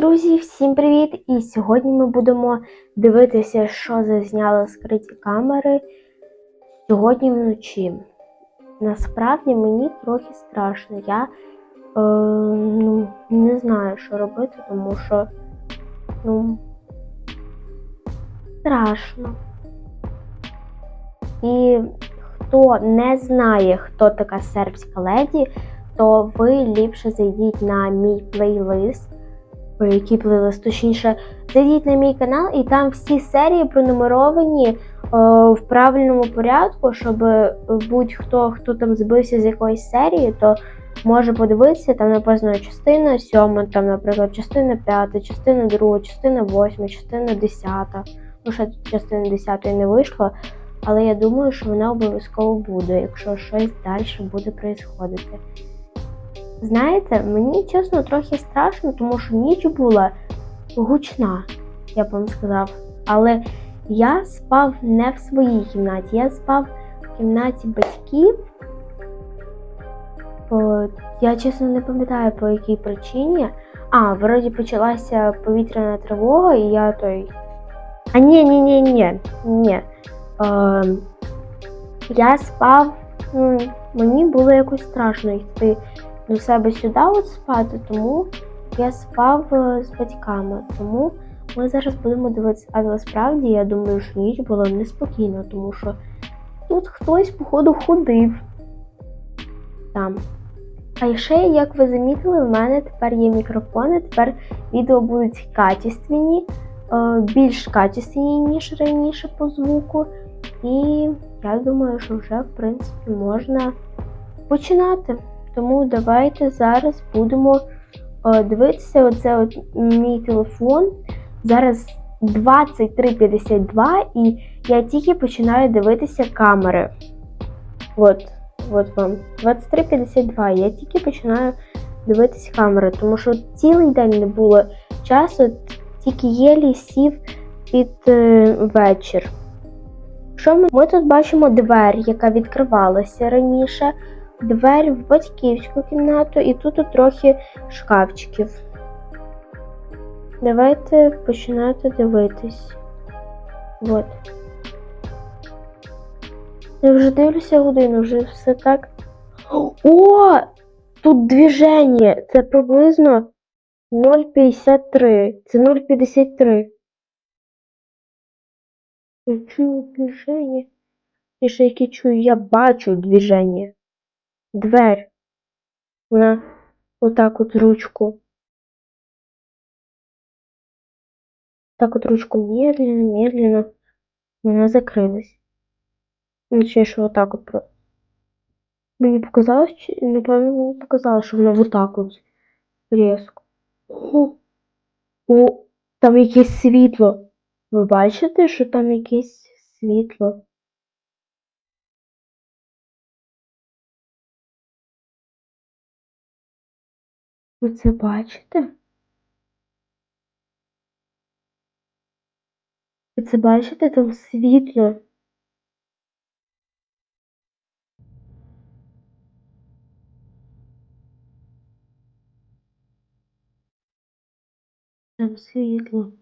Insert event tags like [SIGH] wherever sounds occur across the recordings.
Друзі, всім привіт! І сьогодні ми будемо дивитися, що зазняли скриті камери сьогодні вночі. Насправді мені трохи страшно. Я е, ну, не знаю, що робити, тому що ну, страшно. І хто не знає, хто така сербська леді, то ви ліпше зайдіть на мій плейлист. Ой, який плейлист, точніше, зайдіть на мій канал, і там всі серії пронумеровані е, в правильному порядку, щоб будь-хто, хто там збився з якоїсь серії, то може подивитися, там написано частина сьома, там, наприклад, частина п'ята, частина друга, частина восьма, частина десята. Ну, ще частина десятої не вийшла, але я думаю, що вона обов'язково буде, якщо щось далі буде происходити. Знаєте, мені чесно трохи страшно, тому що ніч була гучна, я б вам сказав. Але я спав не в своїй кімнаті, я спав в кімнаті батьків. Я чесно не пам'ятаю по якій причині. А, вроді почалася повітряна тривога, і я той. А ні, ні, ні, ні, ні. Е, я спав, ну, мені було якось страшно йти до себе сюди от спати, тому я спав е, з батьками. Тому ми зараз будемо дивитися. Але насправді я думаю, що ніч була неспокійна, тому що тут хтось, походу, ходив там. А ще, як ви замітили, в мене тепер є мікрофони, тепер відео будуть качественні, е, більш качественні, ніж раніше по звуку. І я думаю, що вже, в принципі, можна починати. Тому давайте зараз будемо е, дивитися. Оце от мій телефон. Зараз 23.52 і я тільки починаю дивитися камери. От, от вам. 23.52. Я тільки починаю дивитися камери, тому що цілий день не було часу, тільки єлі сів під е, вечір. Що ми? ми тут бачимо двері, яка відкривалася раніше двері в батьківську кімнату і тут трохи шкафчиків. Давайте починати дивитись. От. Я вже дивлюся годину, вже все так. О! Тут движення! Це приблизно 0,53. Це 0,53. Я чую движення. І ще яке чую, я бачу движення дверь. Вона отак от ручку. Так от ручку медленно, медленно. Вона закрилась. Точніше, отак от. Мені показалось, напевно мені показалось, що вона отак от різко. О, о, там якесь світло. Ви бачите, що там якесь світло? Ви це бачите? Ви це бачите там світло? Там світло.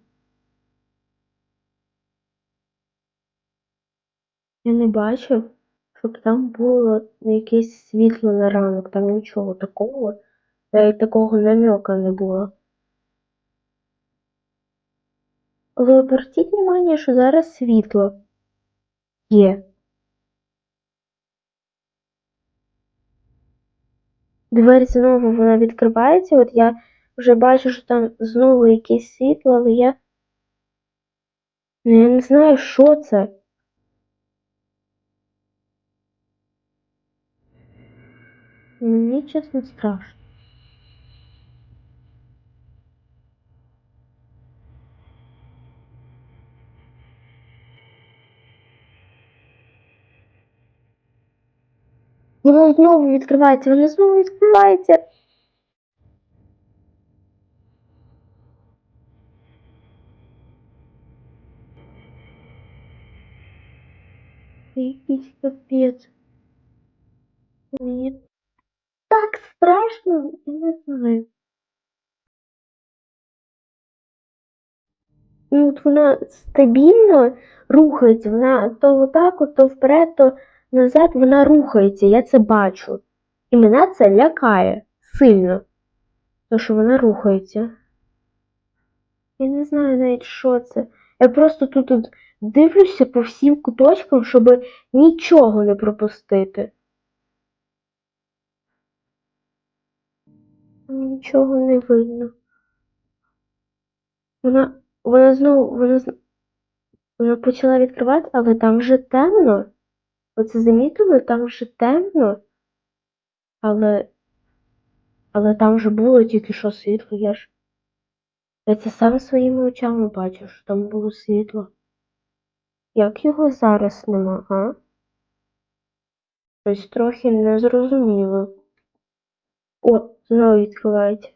Я не бачив, щоб там було якесь світло на ранок, там нічого такого. Навіть такого намека не було. Але обертіть увагу, що зараз світло є. Двері знову вона відкривається. От я вже бачу, що там знову якесь світло, але я. Ну, я не знаю, що це. Мені чесно страшно. Воно знову відкривається, воно знову відкривається. Якийсь капець. Мені так страшно, я не знаю. ну, от вона стабільно рухається. Вона то отак, от, то вперед, то назад вона рухається. Я це бачу. І мене це лякає сильно. То, що вона рухається. Я не знаю навіть, що це. Я просто тут дивлюся по всім куточкам, щоб нічого не пропустити. Нічого не видно. Вона, вона знову, вона, вона почала відкривати, але там вже темно. Оце замітили, там вже темно. Але, але там вже було тільки що світло, я ж. Я це сам своїми очами бачу, що там було світло. Як його зараз нема, а? Щось трохи незрозуміло. О, знову відкривається.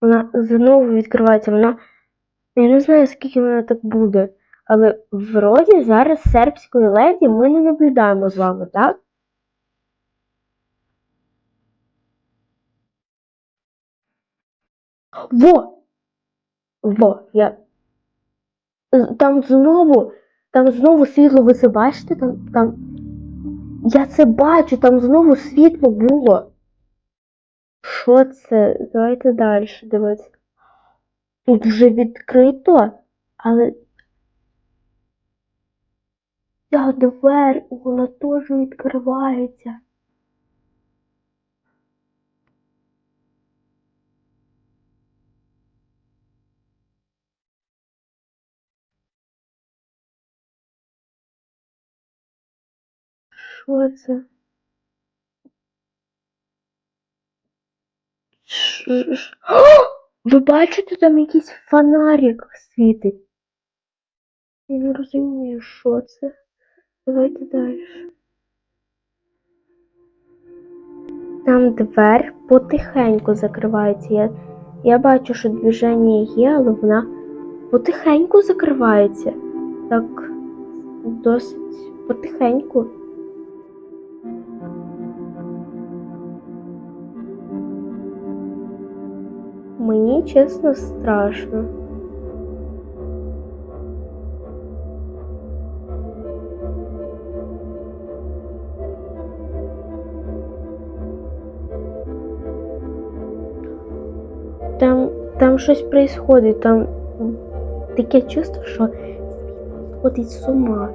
Вона знову відкривається. Вона. Я не знаю, скільки вона так буде. Але вроді зараз сербської леді ми не наблюдаємо з вами, так? Во! Во, я. Там знову, там знову світло, ви це бачите? Там, там. Я це бачу, там знову світло було. Що це? Давайте далі дивитися. Тут вже відкрито, але. Ця двері, вона теж відкривається. Що це? Ви бачите, там якийсь фонарик світить. Я не розумію, що це. Давайте далі. Там двер потихеньку закривається. Я, я бачу, що движення є, але вона потихеньку закривається. Так досить потихеньку. Мені чесно страшно. Там, там щось происходит, там таке чувство, що сходить з ума.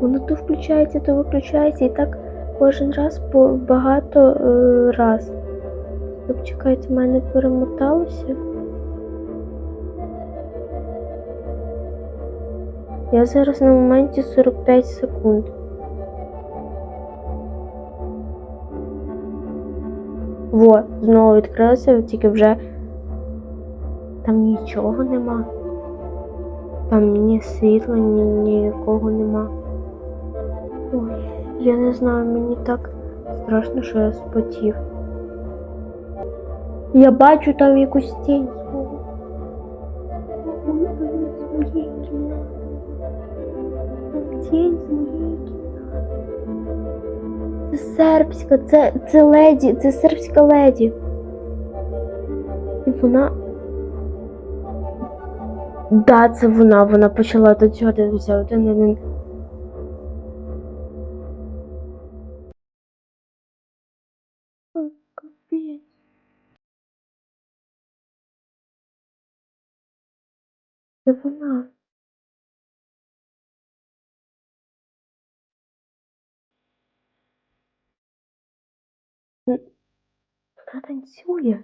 Воно то включається, то виключається, і так кожен раз по багато е, раз. Так, чекайте, в мене перемоталося. Я зараз на моменті 45 секунд. Во, знову відкрилося, тільки вже там нічого нема. Там ні світла, ні нікого нема. Ой, я не знаю, мені так страшно, що я спотів. Я бачу там якусь тінь Тінь. Це сербська, це, це леді, це сербська леді. І вона. Да, це вона, вона почала до цього дивитися один один. Це вона. Н- Вона танцює.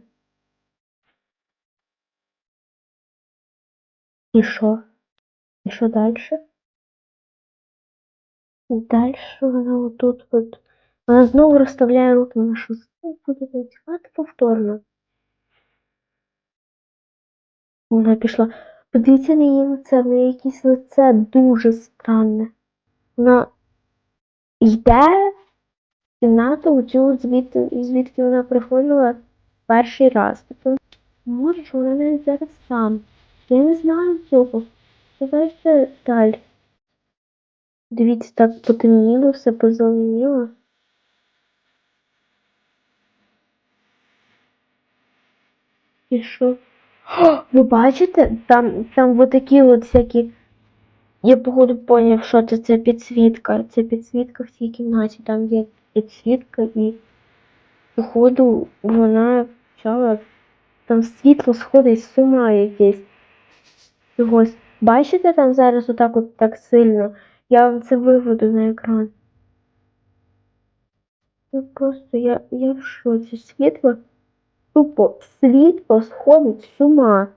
І що? І що далі? Далі вона отут от. Вона знову розставляє руки, вона що знову буде танцювати повторно. Вона пішла. Подивіться на її лице, в неї якесь лице дуже странне. Вона йде в кімнату цю звідти, звідки вона приходила перший раз. Тобто, може, вона навіть зараз там. Я не знаю цього. Давайте далі. Дивіться, так потемніло, все позеленіло. І що? Ви бачите? Там, там такі от всякі. Я походу поняв, що це, це підсвітка. Це підсвітка в цій кімнаті. Там є підсвітка і походу вона почала. Там світло сходить з ума якесь. Чогось. Бачите там зараз отак от так сильно? Я вам це виведу на екран. Я просто я, я в шоці. Світло. Тупо світло сходить з ума.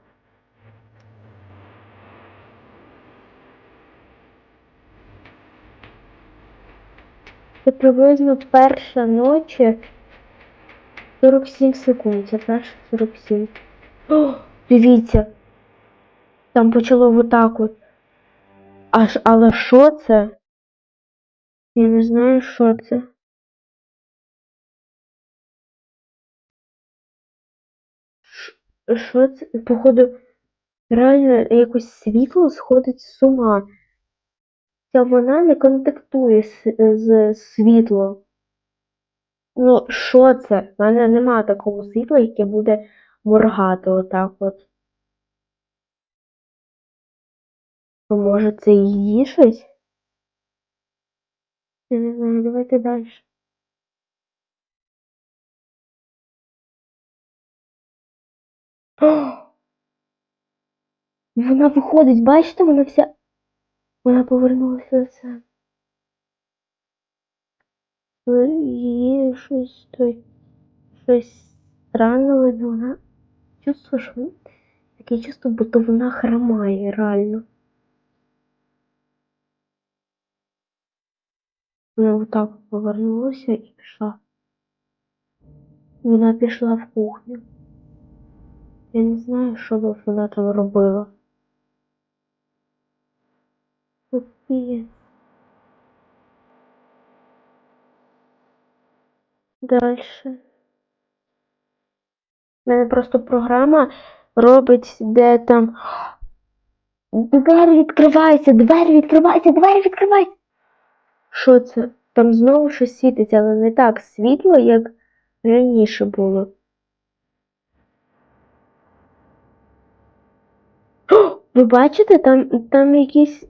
Це приблизно перша ночі 47 секунд. Це перша 47. О, дивіться. Там почало отак от. Аж, але що це? Я не знаю, що це. Що це? Походу, реально якось світло сходить з ума. Ця вона не контактує з, з світлом. Ну, що це? У мене немає такого світла, яке буде моргати отак от. Може, це її щось? Я не знаю, давайте далі. [GASPS] Вона виходить, бачите, вона вся. Вона повернулася до це. Е, Її щось той. Щось странне видно, вона. Чувствуєш, вона- таке чувство, будто вона хромає реально. Вона отак повернулася і пішла. Вона пішла в кухню. Я не знаю, що б вона там робила. Капець. Дальше. У мене просто програма робить, де там. Двері відкриваються, двері відкриваються, двері відкриваються. Що це? Там знову щось світиться, але не так світло, як раніше було. Ви бачите, там, там якісь.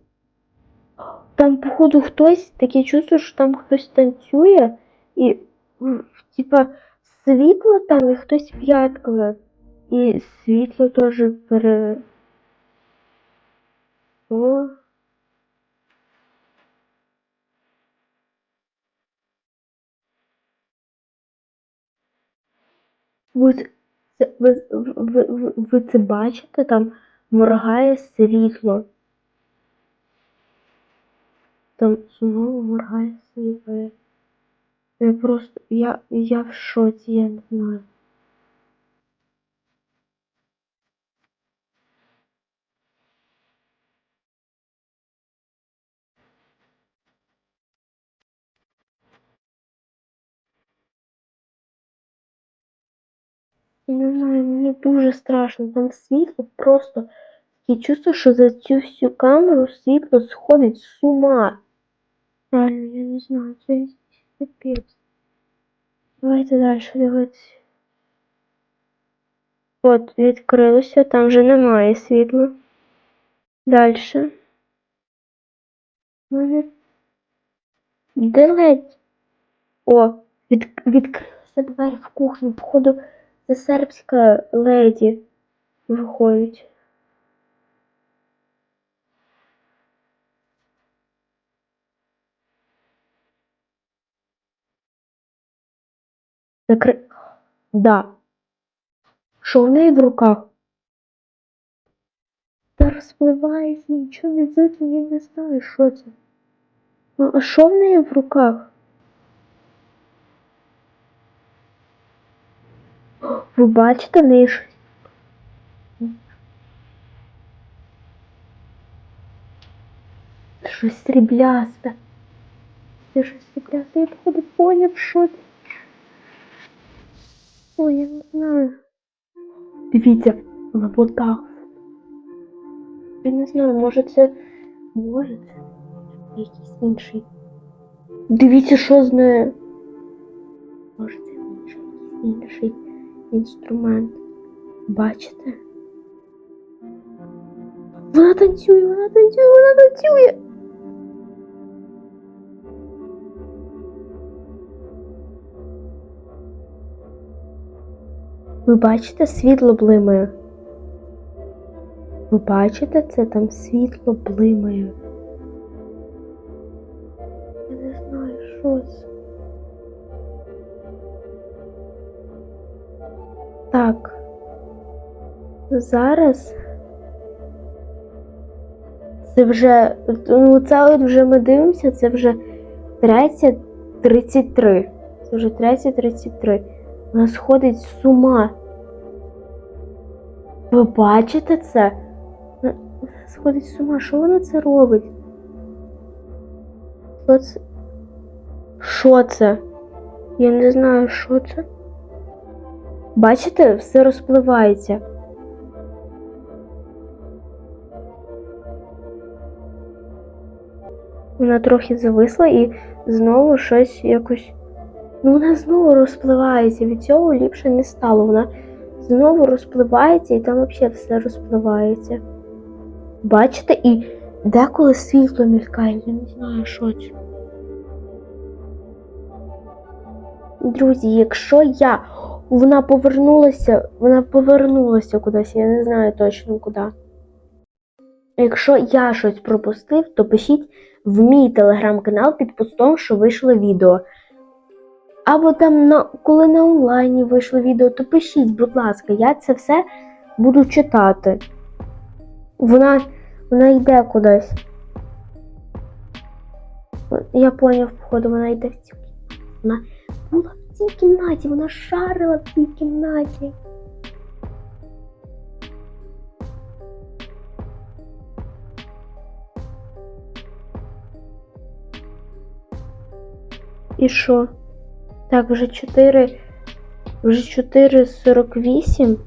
Там, походу, хтось таке чувство, що там хтось танцює і типа світло там і хтось п'яткає. І світло теж пере. О. Ви, ви, ви, ви, ви це бачите? Там моргає світло. Там знову моргає світло. Я просто. Я, я в шоці, я не знаю. Не знаю, мені дуже страшно. Там світло просто таке чувство, що за цю всю камеру світло сходить з ума. Реально, я не знаю, це капець. Давайте далі дивитися. От, відкрилося, там вже немає світла. Далі. Мене... Де ледь? О, від... відкрилися двері в кухню. Походу, це сербська леді виходить. Закри... Да. Що в неї в руках? Та розпливається, нічого не видно, я не знаю, що це. Ну, а що в неї в руках? О, Ви бачите неї щось? Сріблясте. Це щось сріблясте, я походу поняв, що це. Ой, я не знаю. Дивіться, на ботах. Я не знаю, може це. Може це. Якийсь інший. Дивіться, що з нею. Може, це інший, інший інструмент. Бачите? Вона танцює, вона танцює, вона танцює. Ви бачите, світло блимає. Ви бачите, це там світло блимає. Зараз. Це вже. Ну, це от вже ми дивимося, це вже 3.33. Це вже 3.33. Вона сходить з ума. Ви бачите це? Вона сходить з ума. Що вона це робить? Що це? Що це? Я не знаю, що це. Бачите, все розпливається. Вона трохи зависла і знову щось якось. Ну, вона знову розпливається. Від цього ліпше не стало. Вона знову розпливається і там взагалі все розпливається. Бачите, і деколи світло мількає, я не знаю, що це. Друзі, якщо я. Вона повернулася, вона повернулася кудись, я не знаю точно куди. Якщо я щось пропустив, то пишіть в мій телеграм-канал під постом, що вийшло відео. Або там, на, коли на онлайні вийшло відео, то пишіть, будь ласка, я це все буду читати. Вона, вона йде кудись. Я поняв, походу, вона йде в цю. Вона була в цій кімнаті, вона шарила в цій кімнаті. І що? Так, вже 4. Вже 4.48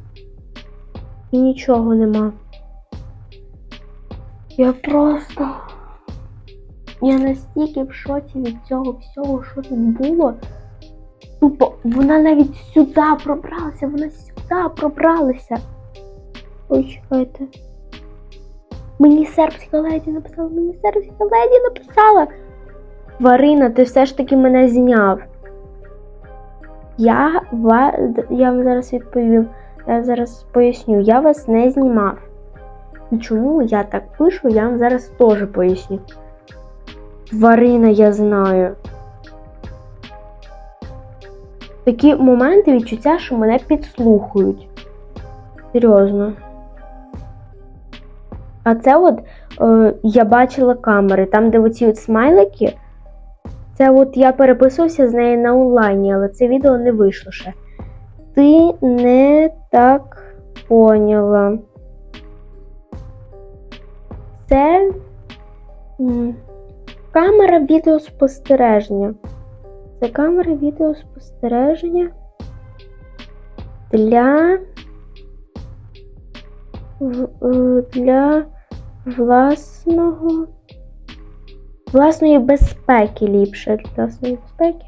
і нічого нема. Я просто. Я настільки в шоці від цього всього, що тут було. Тупо, вона навіть сюди пробралася, вона сюди пробралася. Ой, чекайте. Мені сербська леді написала, мені сербська леді написала. Тварина, ти все ж таки мене зняв. Я, ва... я вам зараз відповім, я зараз поясню, я вас не знімав. І чому я так пишу, я вам зараз теж поясню. Тварина, я знаю. Такі моменти відчуття, що мене підслухають. Серйозно. А це от е, я бачила камери, там, де оці от смайлики. Це от я переписувався з нею на онлайні, але це відео не вийшло ще. Ти не так поняла. Це камера відеоспостереження. Це камера відеоспостереження для, е, для власного власної безпеки ліпше для власної безпеки.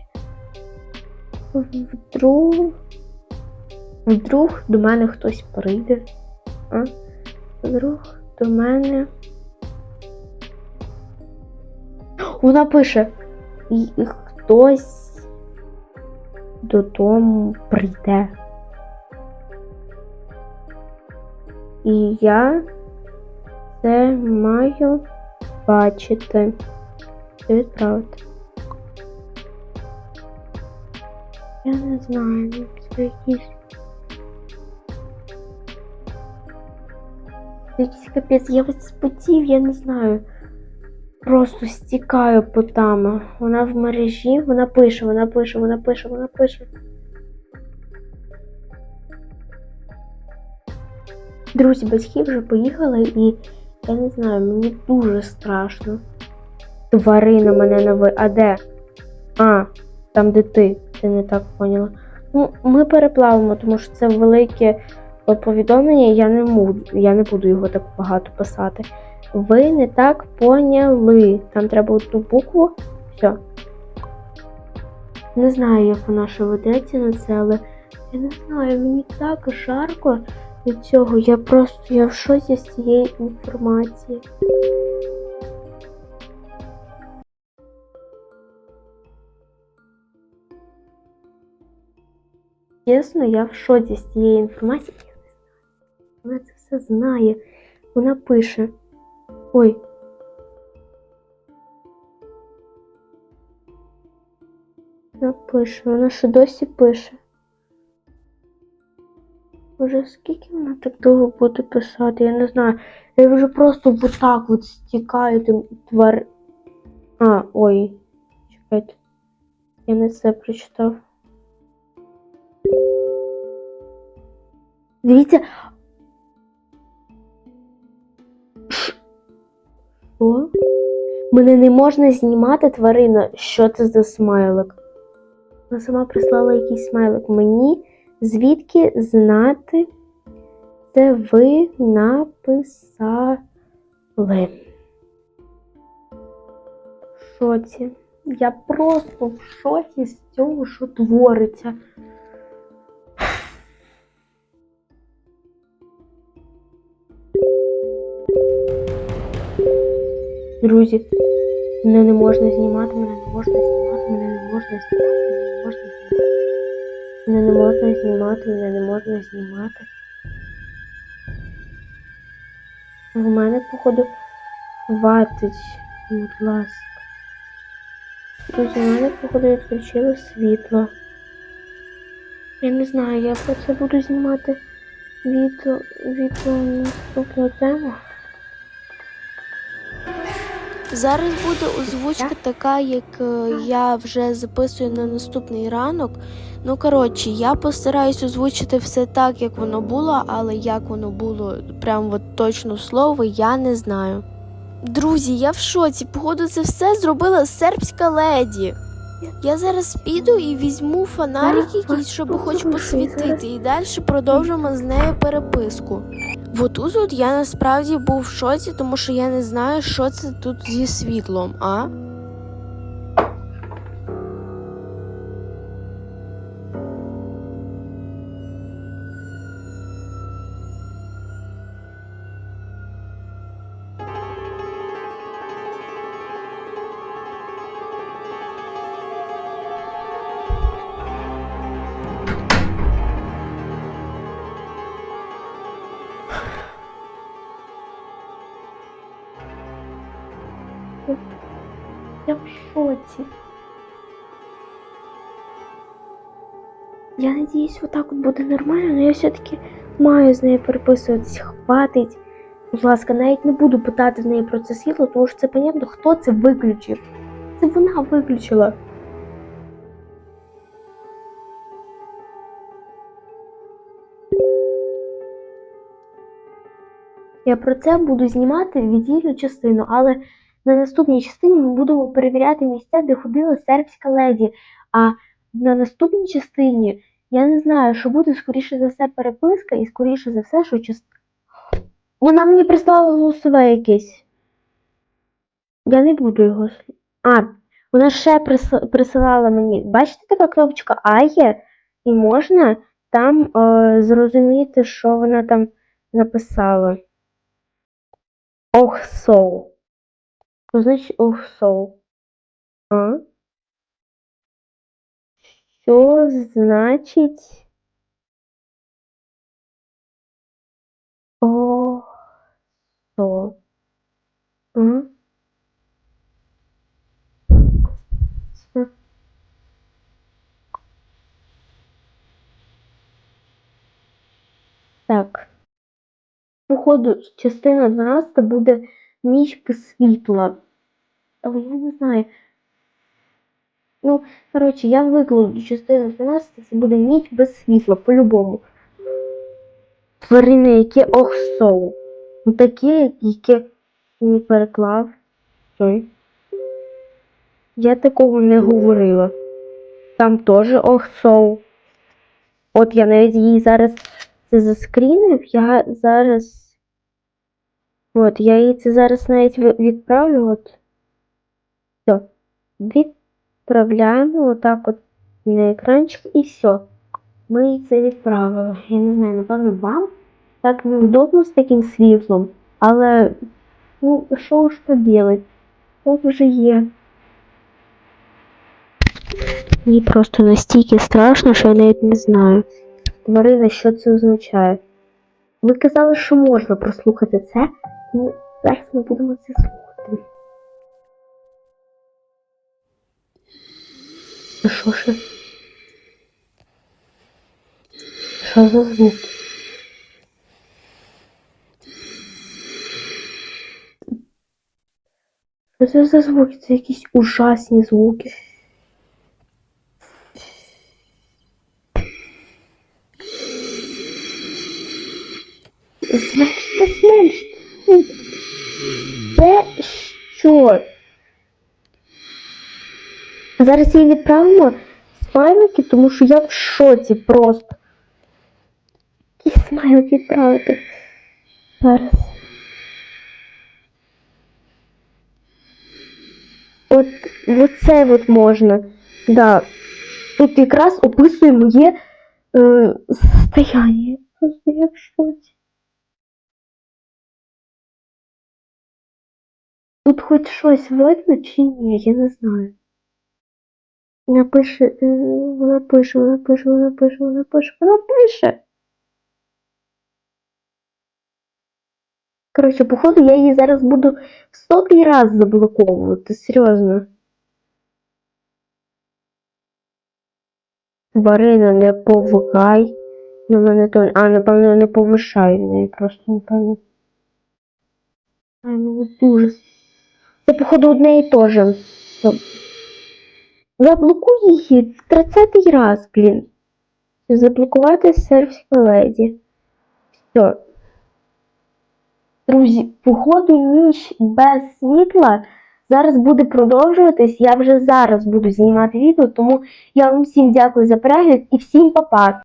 Вдруг, вдруг до мене хтось прийде. А? Вдруг до мене. Вона пише, і хтось додому прийде. І я це маю бачити. Це відправити. Я не знаю, це якісь. Якийсь капець, я весь спотів, я не знаю. Просто стікаю потами. Вона в мережі, вона пише, вона пише, вона пише, вона пише. Друзі, батьки вже поїхали і я не знаю, мені дуже страшно. Тварина мене на ви. А де? А, там де ти. Ти не так поняла. Ну, ми переплавимо, тому що це велике повідомлення, я не буду, я не буду його так багато писати. ви не так поняли. Там треба одну букву. Все. Не знаю, як вона ще ведеться на це, але я не знаю, мені так жарко від цього. Я просто я в шоці з цієї інформації. Чесно, я в шоці з цієї інформації. Не знаю. Вона це все знає. Вона пише. Ой. Вона пише, вона ще досі пише. Боже, скільки вона так довго буде писати, я не знаю. Я вже просто вот так от стікаю тим твар. А, ой. Чекайте. Я не це прочитав. Дивіться. Що? Мене не можна знімати тварина. Що це за смайлик? Вона сама прислала якийсь смайлик. Мені звідки знати, це ви написали. Шоці. Я просто в шоці з цього, що твориться. Друзі, мене не можна знімати, мене не можна знімати, мене не можна знімати, мене не можна знімати. Мене не можна знімати, мене не можна знімати. У мене, походу, хватить, будь ласка. Друзі, у мене, походу, відключили світло. Я не знаю, я про це буду знімати відео на наступну тему. Зараз буде озвучка така, як е, я вже записую на наступний ранок. Ну, коротше, я постараюсь озвучити все так, як воно було, але як воно було прям от точно слово, я не знаю. Друзі, я в шоці. Походу, це все зробила сербська леді. Я зараз піду і візьму фонарик якийсь, щоб хоч посвітити, і далі продовжимо з нею переписку. Отут тут я насправді був в шоці, тому що я не знаю, що це тут зі світлом, а? Я надіюсь, отак от буде нормально, але я все-таки маю з нею переписуватись, хватить. Будь ласка, навіть не буду питати в неї про це світло, тому що це понятно, хто це виключив. Це вона виключила. Я про це буду знімати віддільну частину, але на наступній частині ми будемо перевіряти місця, де ходила сербська леді. А на наступній частині я не знаю, що буде скоріше за все переписка, і скоріше за все, що част... Вона мені прислала голосове якесь. Я не буду його. А, вона ще прис- присилала мені. Бачите, така кнопочка А є, і можна там е, зрозуміти, що вона там написала. Ох, соу. Що значить ох, соу? А? Що значить? О, со. С- Так. Походу, частина 12 буде ніч без світла. Але я не знаю. Ну, коротше, я викладу частину 12, це буде ніч без світла, по-любому. Тварини, які охсоу. Ну, такі, які не переклав. Ой. Я такого не говорила. Там теж охсоу. От я навіть її зараз це заскрінив, я зараз От, я їй це зараз навіть відправлю. От. Все. Відправляємо отак от на екранчик і все. Ми це відправили. Я не знаю, напевно, вам так неудобно з таким світлом, але ну, що ж поделать? Так вже є. Мені просто настільки страшно, що я навіть не знаю. Марина, що це означає? Ви казали, що можна прослухати це, ну зараз ми будемо це слухати. Що ж? Що за звук? Що це за звуки? Це якісь ужасні звуки. Зменште, зменште. Це що? Зараз її відправимо смайлики, тому що я в шоці просто. Які смайлики відправити? Зараз. От оце от можна. Да. Тут якраз описує моє е, состояние. Просто я в шоці. Тут хоч щось видно чи ні, я не знаю. Вона пише, е, вона пише, вона пише, вона пише, вона пише, вона пише. Коротше, походу, я її зараз буду в сотий раз заблоковувати, серйозно. Марина, не повикай. На мене то. А, напевно, не повишай. Не просто напевно. Ай, ну дуже. Це, походу, одне і те же. Заблокуй її в 30 раз, блін. Заблокувати серфська леді. Все. Друзі, походу ніч без світла зараз буде продовжуватись. Я вже зараз буду знімати відео, тому я вам всім дякую за перегляд і всім па-па.